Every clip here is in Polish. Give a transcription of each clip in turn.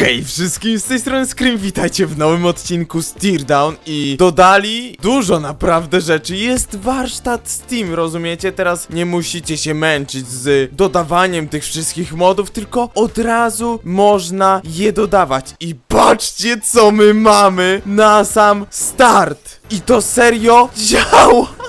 Hej wszystkim, z tej strony Scream, witajcie w nowym odcinku z Teardown i dodali dużo naprawdę rzeczy. Jest warsztat Steam, rozumiecie? Teraz nie musicie się męczyć z dodawaniem tych wszystkich modów, tylko od razu można je dodawać. I patrzcie co my mamy na sam start. I to serio działa.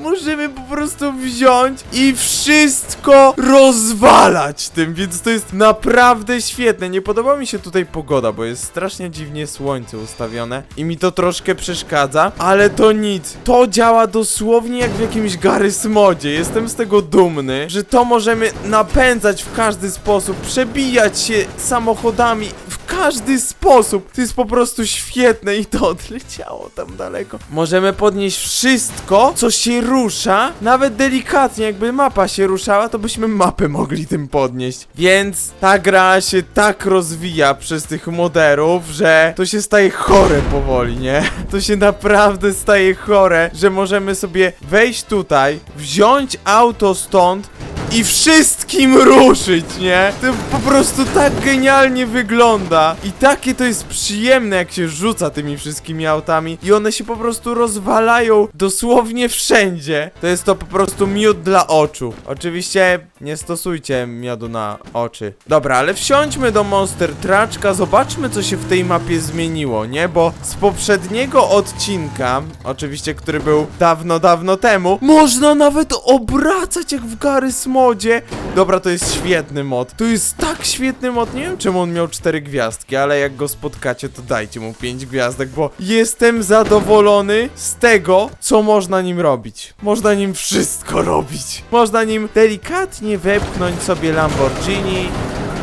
Możemy po prostu wziąć i wszystko rozwalać tym, więc to jest naprawdę świetne. Nie podoba mi się tutaj pogoda, bo jest strasznie dziwnie słońce ustawione i mi to troszkę przeszkadza, ale to nic. To działa dosłownie jak w jakimś Garry's Modzie. Jestem z tego dumny, że to możemy napędzać w każdy sposób, przebijać się samochodami w każdy sposób. To jest po prostu świetne i to odleciało tam daleko. Możemy podnieść wszystko, co się rusza, nawet delikatnie, jakby mapa się ruszała, to byśmy mapę mogli tym podnieść. Więc ta gra się tak rozwija przez tych moderów, że to się staje chore powoli, nie? To się naprawdę staje chore, że możemy sobie wejść tutaj, wziąć auto stąd i wszystkim ruszyć, nie? To po prostu tak genialnie wygląda i takie to jest przyjemne, jak się rzuca tymi wszystkimi autami i one się po prostu rozwalają dosłownie wszędzie. To jest to po prostu miód dla oczu. Oczywiście nie stosujcie miodu na oczy. Dobra, ale wsiądźmy do Monster Traczka, zobaczmy co się w tej mapie zmieniło, nie? Bo z poprzedniego odcinka, oczywiście, który był dawno, dawno temu, można nawet obracać jak w Garry's Modzie. Dobra, to jest świetny mod. To jest tak świetny mod. Nie wiem, czemu on miał cztery gwiazdki, ale jak go spotkacie, to dajcie mu pięć gwiazdek, bo jestem zadowolony z tego, co można nim robić. Można nim wszystko robić. Można nim delikatnie wepchnąć sobie Lamborghini,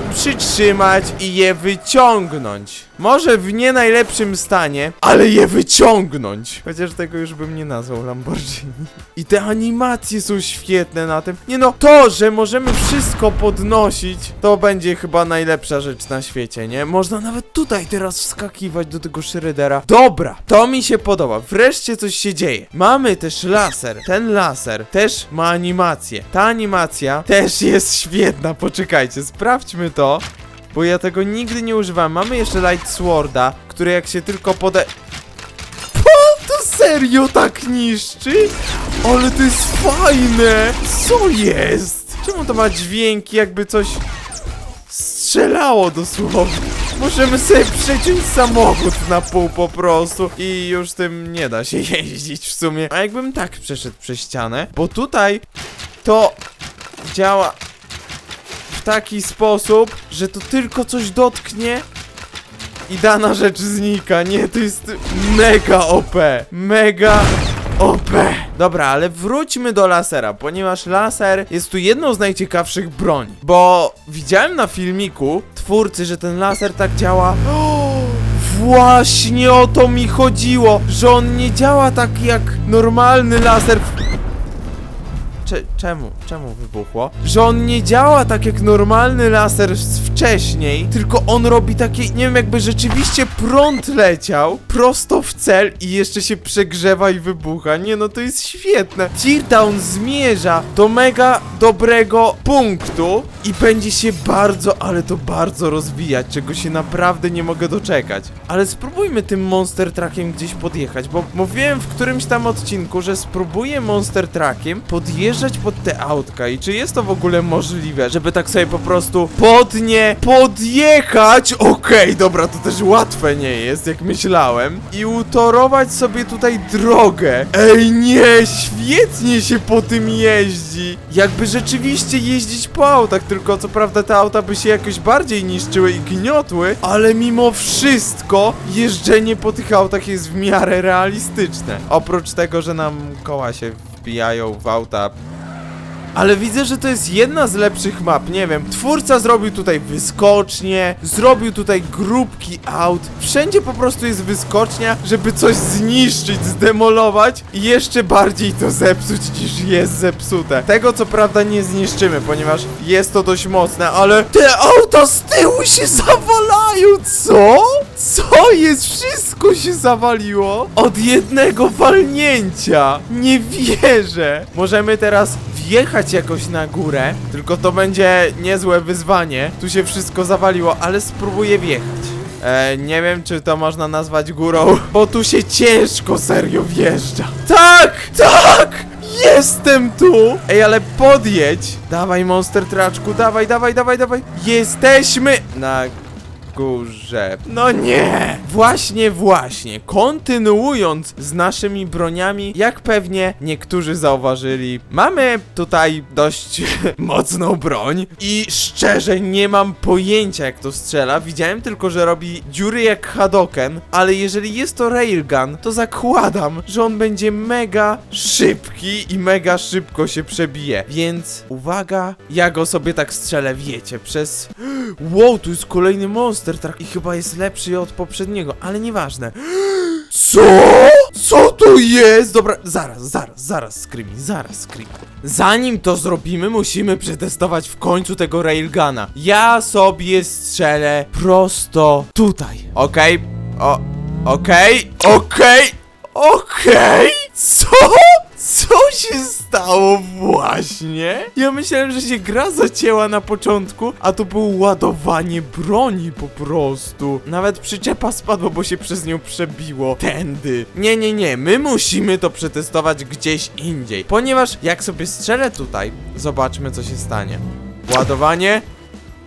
przytrzymać i je wyciągnąć. Może w nie najlepszym stanie, ale je wyciągnąć. Chociaż tego już bym nie nazwał Lamborghini. I te animacje są świetne na tym. Nie no, to, że możemy wszystko podnosić, to będzie chyba najlepsza rzecz na świecie, nie? Można nawet tutaj teraz wskakiwać do tego Shreddera. Dobra, to mi się podoba. Wreszcie coś się dzieje. Mamy też laser. Ten laser też ma animację. Ta animacja też jest świetna. Poczekajcie, sprawdźmy to. Bo ja tego nigdy nie używam. Mamy jeszcze Light Sworda, który jak się tylko pode... Po, to serio tak niszczy? Ale to jest fajne! Co jest? Czemu to ma dźwięki jakby coś strzelało dosłownie? Możemy sobie przeciąć samochód na pół po prostu i już tym nie da się jeździć w sumie. A jakbym tak przeszedł przez ścianę, bo tutaj to działa taki sposób, że to tylko coś dotknie i dana rzecz znika. Nie, to jest mega OP. Mega OP. Dobra, ale wróćmy do lasera, ponieważ laser jest tu jedną z najciekawszych broni. Bo widziałem na filmiku twórcy, że ten laser tak działa. Właśnie o to mi chodziło, że on nie działa tak jak normalny laser. Cze czemu? Czemu wybuchło? Że on nie działa tak jak normalny laser z wcześniej, tylko on robi takie, nie wiem, jakby rzeczywiście prąd leciał prosto w cel i jeszcze się przegrzewa i wybucha. Nie no, to jest świetne. Teardown zmierza do mega dobrego punktu i będzie się bardzo, ale to bardzo rozwijać, czego się naprawdę nie mogę doczekać. Ale spróbujmy tym Monster Truckiem gdzieś podjechać, bo mówiłem w którymś tam odcinku, że spróbuję Monster Truckiem podjeżdżać pod te autka i czy jest to w ogóle możliwe, żeby tak sobie po prostu pod nie podjechać? Okej, dobra, to też łatwe nie jest, jak myślałem. I utorować sobie tutaj drogę. Ej, nie, świetnie się po tym jeździ. Jakby rzeczywiście jeździć po autach, tylko co prawda te auta by się jakoś bardziej niszczyły i gniotły, ale mimo wszystko jeżdżenie po tych autach jest w miarę realistyczne. Oprócz tego, że nam koła się wbijają w auta ale widzę, że to jest jedna z lepszych map, nie wiem. Twórca zrobił tutaj wyskocznie, zrobił tutaj grupki aut. Wszędzie po prostu jest wyskocznia, żeby coś zniszczyć, zdemolować i jeszcze bardziej to zepsuć niż jest zepsute. Tego co prawda nie zniszczymy, ponieważ jest to dość mocne, ale te auta z tyłu się zawalają, co? Co jest? Wszystko się zawaliło od jednego walnięcia. Nie wierzę. Możemy teraz wjechać jakoś na górę, tylko to będzie niezłe wyzwanie. Tu się wszystko zawaliło, ale spróbuję wjechać. E, nie wiem, czy to można nazwać górą, bo tu się ciężko serio wjeżdża. Tak! Tak! Jestem tu! Ej, ale podjedź! Dawaj, monster traczku, dawaj, dawaj, dawaj, dawaj! Jesteśmy na górze. No nie! Właśnie, właśnie. Kontynuując z naszymi broniami, jak pewnie niektórzy zauważyli, mamy tutaj dość mocną broń i szczerze nie mam pojęcia jak to strzela. Widziałem tylko, że robi dziury jak Hadoken, ale jeżeli jest to railgun, to zakładam, że on będzie mega szybki i mega szybko się przebije. Więc uwaga, ja go sobie tak strzelę, wiecie, przez Wow, tu jest kolejny monster truck i chyba jest lepszy od poprzedniego, ale nieważne. Co? Co to jest? Dobra, zaraz, zaraz, zaraz, Screamy, zaraz, Screamy. Zanim to zrobimy, musimy przetestować w końcu tego railguna. Ja sobie strzelę prosto tutaj. Okej, o, okej, okej, okej. Co? Co się stało właśnie? Ja myślałem, że się gra zacięła na początku, a to było ładowanie broni po prostu. Nawet przyczepa spadła, bo się przez nią przebiło. Tędy. Nie, nie, nie, my musimy to przetestować gdzieś indziej. Ponieważ jak sobie strzelę tutaj, zobaczmy co się stanie. Ładowanie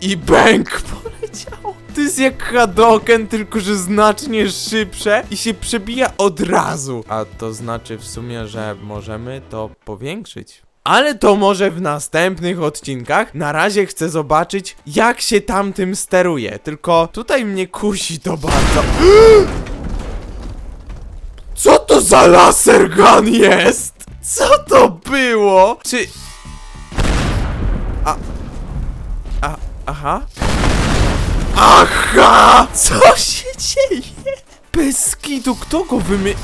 i bęk poleciał. To jest jak Hadoken, tylko że znacznie szybsze i się przebija od razu. A to znaczy w sumie, że możemy to powiększyć. Ale to może w następnych odcinkach. Na razie chcę zobaczyć, jak się tamtym steruje. Tylko tutaj mnie kusi to bardzo. Co to za laser gun jest? Co to było? Czy... A... A... Aha? Aha! Co się dzieje? Bez kitu, kto go wymy...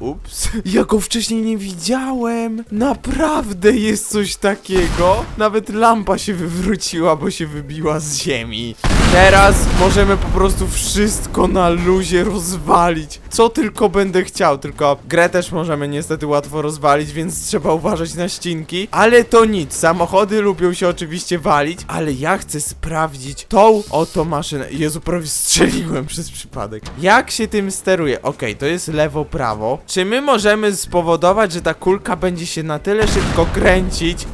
Ups. Ja go wcześniej nie widziałem. Naprawdę jest coś takiego. Nawet lampa się wywróciła, bo się wybiła z ziemi. Teraz możemy po prostu wszystko na luzie rozwalić. Co tylko będę chciał, tylko grę też możemy niestety łatwo rozwalić, więc trzeba uważać na ścinki. Ale to nic, samochody lubią się oczywiście walić, ale ja chcę sprawdzić tą oto maszynę. Jezu, prawie strzeliłem przez przypadek. Jak się tym steruje? Okej, to jest lewo, prawo. Czy my możemy spowodować, że ta kulka będzie się na tyle szybko kręcić?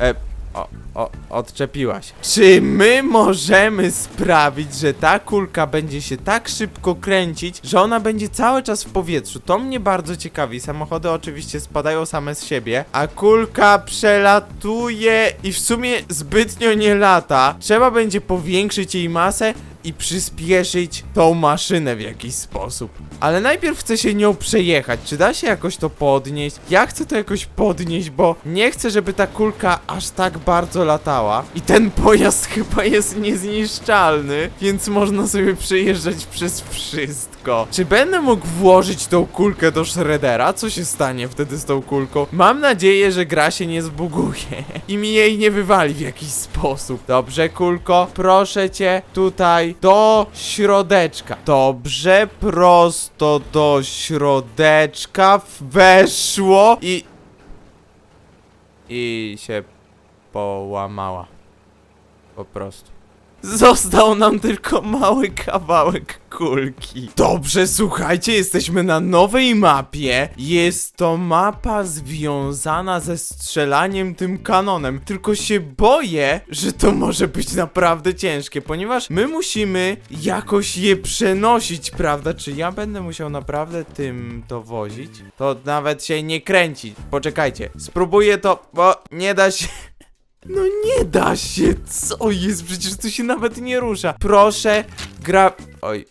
E, o, o, odczepiła się. Czy my możemy sprawić, że ta kulka będzie się tak szybko kręcić, że ona będzie cały czas w powietrzu? To mnie bardzo ciekawi. Samochody oczywiście spadają same z siebie, a kulka przelatuje i w sumie zbytnio nie lata. Trzeba będzie powiększyć jej masę i przyspieszyć tą maszynę w jakiś sposób. Ale najpierw chcę się nią przejechać. Czy da się jakoś to podnieść? Ja chcę to jakoś podnieść, bo nie chcę, żeby ta kulka aż tak bardzo latała. I ten pojazd chyba jest niezniszczalny, więc można sobie przejeżdżać przez wszystko. Czy będę mógł włożyć tą kulkę do shreddera? Co się stanie wtedy z tą kulką? Mam nadzieję, że gra się nie zbuguje i mi jej nie wywali w jakiś sposób. Dobrze, kulko, proszę cię tutaj do środeczka. Dobrze, prosto do środeczka weszło i... I się połamała. Po prostu. Został nam tylko mały kawałek kulki. Dobrze, słuchajcie, jesteśmy na nowej mapie. Jest to mapa związana ze strzelaniem tym kanonem. Tylko się boję, że to może być naprawdę ciężkie, ponieważ my musimy jakoś je przenosić, prawda? Czy ja będę musiał naprawdę tym to wozić? To nawet się nie kręci. Poczekajcie, spróbuję to, bo nie da się. No nie da się, co jest? Przecież to się nawet nie rusza. Proszę, gra... Oj.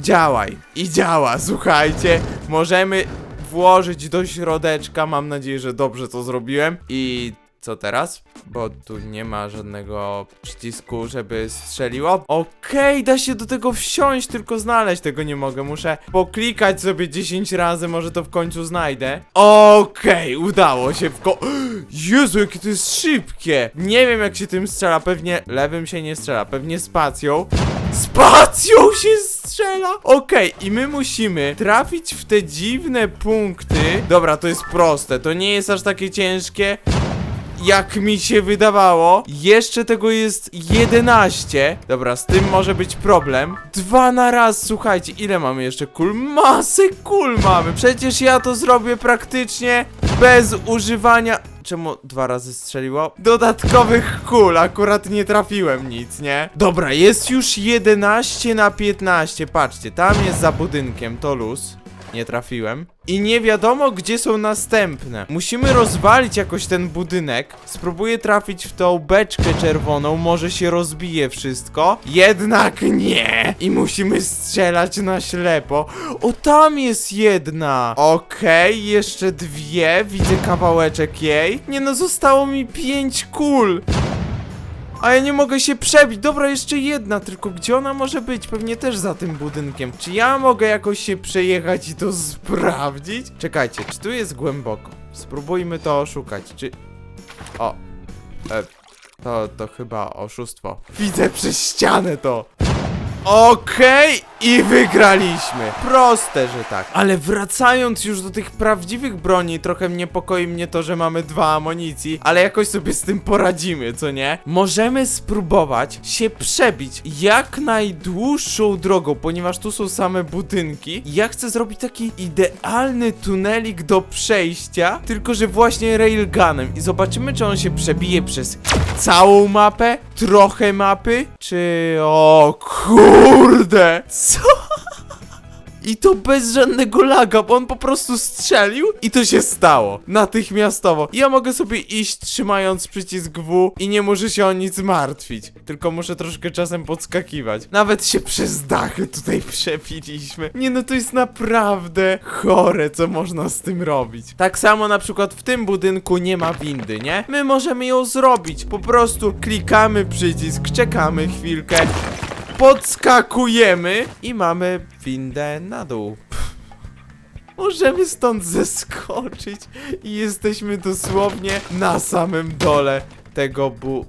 Działaj. I działa, słuchajcie. Możemy włożyć do środeczka. Mam nadzieję, że dobrze to zrobiłem. I co teraz? Bo tu nie ma żadnego przycisku, żeby strzeliło. Okej, da się do tego wsiąść, tylko znaleźć tego nie mogę. Muszę poklikać sobie 10 razy, może to w końcu znajdę. Okej, udało się w ko... Jezu, jakie to jest szybkie! Nie wiem jak się tym strzela, pewnie lewym się nie strzela, pewnie spacją. Spacją się strzela! Okej, i my musimy trafić w te dziwne punkty. Dobra, to jest proste, to nie jest aż takie ciężkie. Jak mi się wydawało, jeszcze tego jest 11. Dobra, z tym może być problem. Dwa na raz, słuchajcie, ile mamy jeszcze kul? Masę kul mamy! Przecież ja to zrobię praktycznie bez używania. Czemu dwa razy strzeliło? Dodatkowych kul, akurat nie trafiłem nic, nie? Dobra, jest już 11 na 15. Patrzcie, tam jest za budynkiem, to luz. Nie trafiłem. I nie wiadomo, gdzie są następne. Musimy rozwalić jakoś ten budynek. Spróbuję trafić w tą beczkę czerwoną, może się rozbije wszystko. Jednak nie! I musimy strzelać na ślepo. O, tam jest jedna! Okej, jeszcze dwie. Widzę kawałeczek jej. Nie no, zostało mi pięć kul. A ja nie mogę się przebić. Dobra, jeszcze jedna, tylko gdzie ona może być? Pewnie też za tym budynkiem. Czy ja mogę jakoś się przejechać i to sprawdzić? Czekajcie, czy tu jest głęboko? Spróbujmy to oszukać. Czy. O. E, to, to chyba oszustwo. Widzę przez ścianę to. Okej, i wygraliśmy. Proste, że tak. Ale wracając już do tych prawdziwych broni, trochę niepokoi mnie to, że mamy dwa amunicji, ale jakoś sobie z tym poradzimy, co nie? Możemy spróbować się przebić jak najdłuższą drogą, ponieważ tu są same budynki. Ja chcę zrobić taki idealny tunelik do przejścia, tylko że właśnie railgunem i zobaczymy, czy on się przebije przez całą mapę, trochę mapy, czy... O kurde! Co? I to bez żadnego laga, bo on po prostu strzelił i to się stało. Natychmiastowo. Ja mogę sobie iść trzymając przycisk W i nie muszę się o nic martwić. Tylko muszę troszkę czasem podskakiwać. Nawet się przez dachy tutaj przebiliśmy. Nie no, to jest naprawdę chore, co można z tym robić. Tak samo na przykład w tym budynku nie ma windy, nie? My możemy ją zrobić. Po prostu klikamy przycisk, czekamy chwilkę podskakujemy i mamy windę na dół. Możemy stąd zeskoczyć i jesteśmy dosłownie na samym dole tego bu...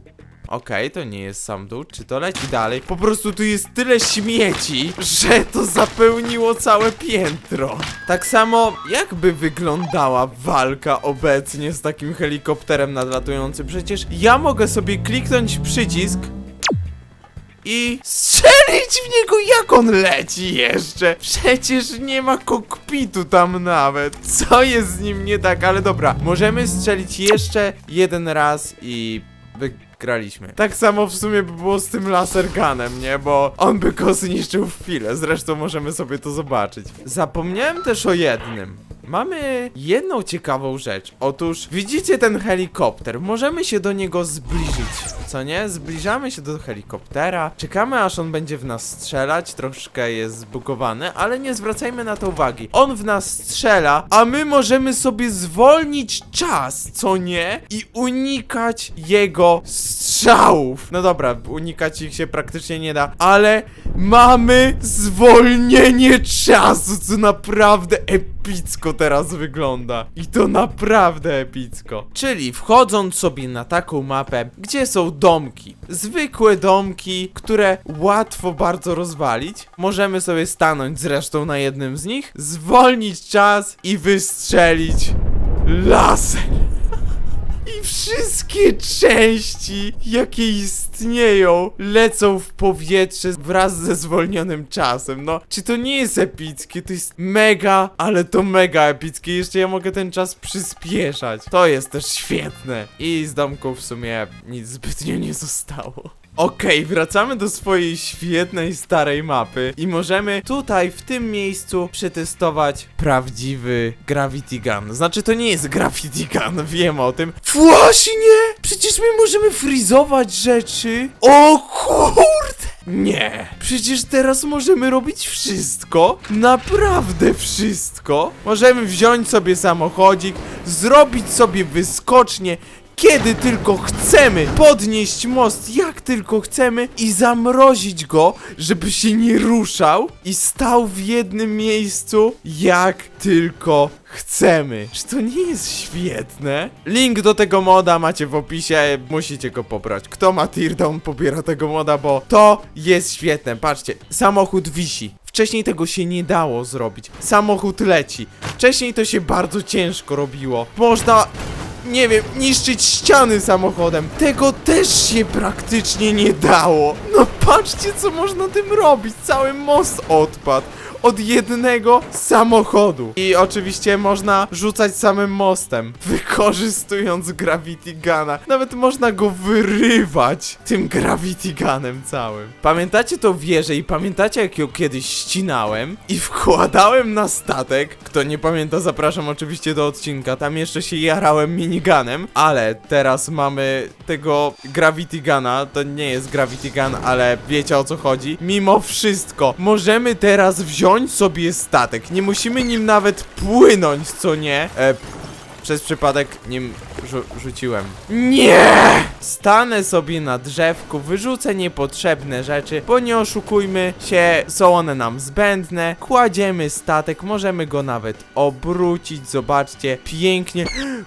Okej, to nie jest sam dół, czy to leci dalej? Po prostu tu jest tyle śmieci, że to zapełniło całe piętro. Tak samo, jakby wyglądała walka obecnie z takim helikopterem nadlatującym? Przecież ja mogę sobie kliknąć przycisk i strzelić w niego jak on leci jeszcze. Przecież nie ma kokpitu tam nawet. Co jest z nim nie tak, ale dobra. Możemy strzelić jeszcze jeden raz i wygraliśmy. Tak samo w sumie by było z tym laserganem, nie? Bo on by go zniszczył w chwilę. Zresztą możemy sobie to zobaczyć. Zapomniałem też o jednym. Mamy jedną ciekawą rzecz. Otóż widzicie ten helikopter. Możemy się do niego zbliżyć. Co nie? Zbliżamy się do helikoptera. Czekamy aż on będzie w nas strzelać. Troszkę jest zbugowany, ale nie zwracajmy na to uwagi. On w nas strzela, a my możemy sobie zwolnić czas, co nie? I unikać jego strzałów. No dobra, unikać ich się praktycznie nie da, ale mamy zwolnienie czasu, co naprawdę epicko teraz wygląda. I to naprawdę epicko. Czyli wchodząc sobie na taką mapę, gdzie są domki, zwykłe domki, które łatwo bardzo rozwalić, możemy sobie stanąć zresztą na jednym z nich, zwolnić czas i wystrzelić laser. Wszystkie części, jakie istnieją, lecą w powietrze wraz ze zwolnionym czasem. No, czy to nie jest epickie? To jest mega, ale to mega epickie. Jeszcze ja mogę ten czas przyspieszać. To jest też świetne. I z domków w sumie nic zbytnio nie zostało. Okej, wracamy do swojej świetnej starej mapy i możemy tutaj w tym miejscu przetestować prawdziwy Gravity Gun. Znaczy to nie jest Gravity Gun, wiem o tym. Właśnie! Przecież my możemy frizować rzeczy. O kurde! Nie, przecież teraz możemy robić wszystko. Naprawdę wszystko. Możemy wziąć sobie samochodzik, zrobić sobie wyskocznie kiedy tylko chcemy podnieść most, jak tylko chcemy i zamrozić go, żeby się nie ruszał i stał w jednym miejscu, jak tylko chcemy. Czy to nie jest świetne? Link do tego moda macie w opisie, musicie go pobrać. Kto ma Teardown pobiera tego moda, bo to jest świetne. Patrzcie, samochód wisi. Wcześniej tego się nie dało zrobić. Samochód leci. Wcześniej to się bardzo ciężko robiło. Można nie wiem, niszczyć ściany samochodem. Tego też się praktycznie nie dało. No patrzcie, co można tym robić. Cały most odpadł. Od jednego samochodu. I oczywiście można rzucać samym mostem, wykorzystując Gravity Guna. Nawet można go wyrywać tym Gravity Gunem całym. Pamiętacie tą wieżę i pamiętacie jak ją kiedyś ścinałem i wkładałem na statek? Kto nie pamięta, zapraszam oczywiście do odcinka. Tam jeszcze się jarałem miniganem, ale teraz mamy tego Gravity Guna. To nie jest Gravity Gun, ale wiecie o co chodzi. Mimo wszystko, możemy teraz wziąć sobie statek. Nie musimy nim nawet płynąć, co nie? E, przez przypadek nim rzu rzuciłem. Nie! Stanę sobie na drzewku, wyrzucę niepotrzebne rzeczy, bo nie oszukujmy się, są one nam zbędne. Kładziemy statek, możemy go nawet obrócić, zobaczcie, pięknie.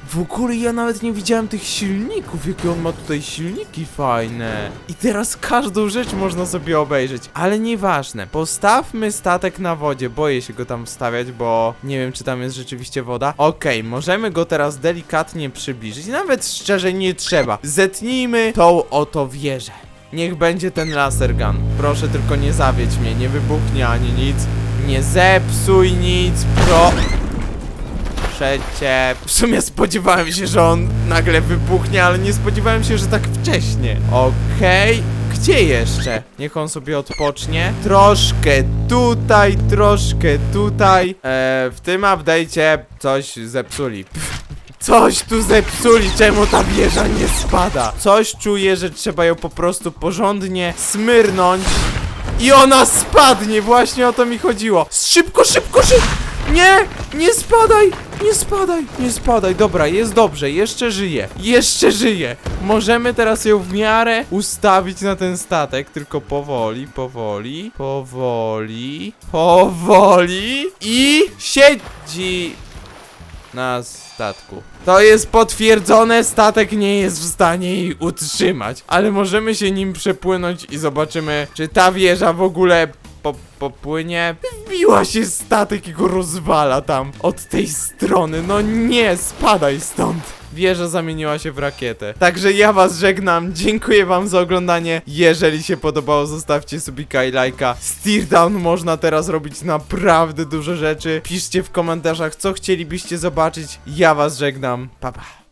W ogóle ja nawet nie widziałem tych silników, jakie on ma tutaj silniki fajne. I teraz każdą rzecz można sobie obejrzeć, ale nieważne. Postawmy statek na wodzie, boję się go tam wstawiać, bo nie wiem, czy tam jest rzeczywiście woda. Okej, możemy go teraz delikatnie przybliżyć, nawet szczerze nie trzeba. Zetnijmy tą oto wieżę. Niech będzie ten laser gun. Proszę tylko nie zawiedź mnie, nie wybuchnie ani nic. Nie zepsuj nic, pro... Przecie... W sumie spodziewałem się, że on nagle wybuchnie, ale nie spodziewałem się, że tak wcześnie. Okej. Gdzie jeszcze? Niech on sobie odpocznie. Troszkę tutaj, troszkę tutaj. Eee, w tym update'cie coś zepsuli. Coś tu zepsuli, czemu ta wieża nie spada? Coś czuję, że trzeba ją po prostu porządnie smyrnąć i ona spadnie, właśnie o to mi chodziło. Szybko, szybko, szybko! Nie! Nie spadaj! Nie spadaj! Nie spadaj, dobra, jest dobrze, jeszcze żyje. Jeszcze żyje. Możemy teraz ją w miarę ustawić na ten statek, tylko powoli, powoli, powoli, powoli i siedzi na statku. To jest potwierdzone, statek nie jest w stanie jej utrzymać. Ale możemy się nim przepłynąć i zobaczymy, czy ta wieża w ogóle po, popłynie. Wbiła się statek i go rozwala tam od tej strony. No nie, spadaj stąd. Wieża zamieniła się w rakietę. Także ja was żegnam, dziękuję wam za oglądanie. Jeżeli się podobało, zostawcie subika i lajka. Z Teardown można teraz robić naprawdę dużo rzeczy. Piszcie w komentarzach, co chcielibyście zobaczyć. Ja was żegnam. Pa pa.